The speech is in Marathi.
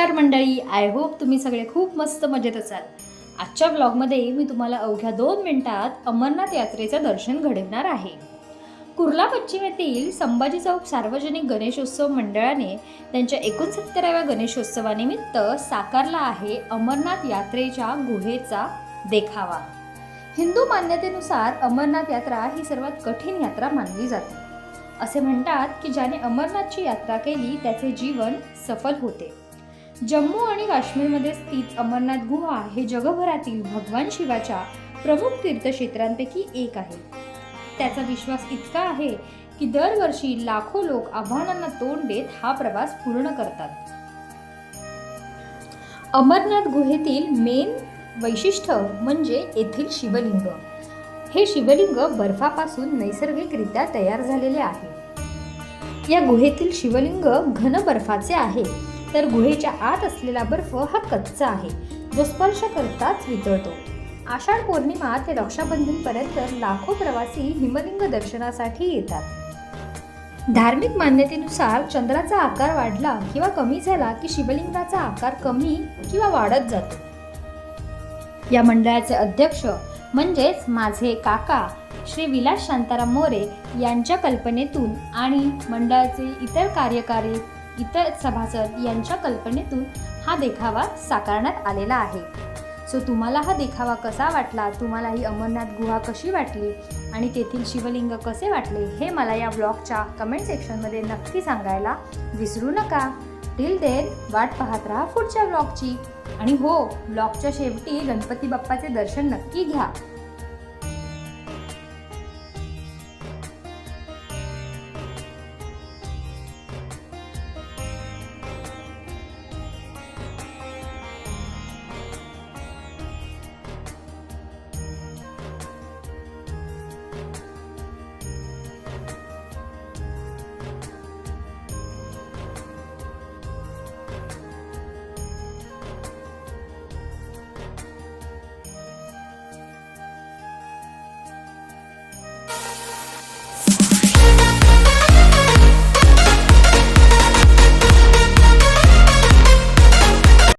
आय होप तुम्ही सगळे खूप मस्त मजेत असाल. आजच्या ब्लॉगमध्ये मी तुम्हाला अवघ्या दोन मिनिटात अमरनाथ यात्रेचं दर्शन घडवणार आहे. कुर्ला पश्चिम येथील संभाजी चौक सार्वजनिक गणेशोत्सव मंडळाने त्यांच्या एकोणसत्तराव्या गणेशोत्सवानिमित्त साकारला आहे अमरनाथ यात्रेच्या गुहेचा देखावा. हिंदू मान्यतेनुसार अमरनाथ यात्रा ही सर्वात कठीण यात्रा मानली जाते. असे म्हणतात की ज्याने अमरनाथची यात्रा केली त्याचे जीवन सफल होते. जम्मू आणि काश्मीरमध्ये स्थित अमरनाथ गुहा हे जगभरातील भगवान शिवाच्या प्रमुख तीर्थक्षेत्रांपैकी एक आहे. त्याचा विश्वास इतका आहे की दरवर्षी लाखो लोक आव्हानांना तोंड देत हा प्रवास पूर्ण करतात. अमरनाथ गुहेतील मेन वैशिष्ट्य म्हणजे येथील शिवलिंग. हे शिवलिंग बर्फापासून नैसर्गिकरित्या तयार झालेले आहे. या गुहेतील शिवलिंग घन बर्फाचे आहे. तर गुहेच्या आत असलेला बर्फ हा कच्चा आहे. जो स्पर्श करताच वितळतो. आषाढ पौर्णिमा ते रक्षाबंधनपर्यंत लाखो प्रवासी हिमलिंग दर्शनासाठी येतात. धार्मिक मान्यतेनुसार चंद्राचा आकार वाढला किंवा कमी झाला की शिवलिंगाचा आकार कमी किंवा वाढत जातो. या मंडळाचे अध्यक्ष म्हणजेच माझे काका श्री विलास शांताराम मोरे यांच्या कल्पनेतून आणि मंडळाचे इतर कार्यकारी इतर सभासद यांच्या कल्पनेतून हा देखावा साकारण्यात आलेला आहे. सो तुम्हाला हा देखावा कसा वाटला? तुम्हाला ही अमरनाथ गुहा कशी वाटली? आणि तेथील शिवलिंग कसे वाटले? हे मला या ब्लॉगच्या कमेंट सेक्शनमध्ये नक्की सांगायला विसरू नका. टिल देन वाट पाहत राहा पुढच्या ब्लॉगची. आणि हो ब्लॉगच्या शेवटी गणपती बाप्पाचे दर्शन नक्की घ्या.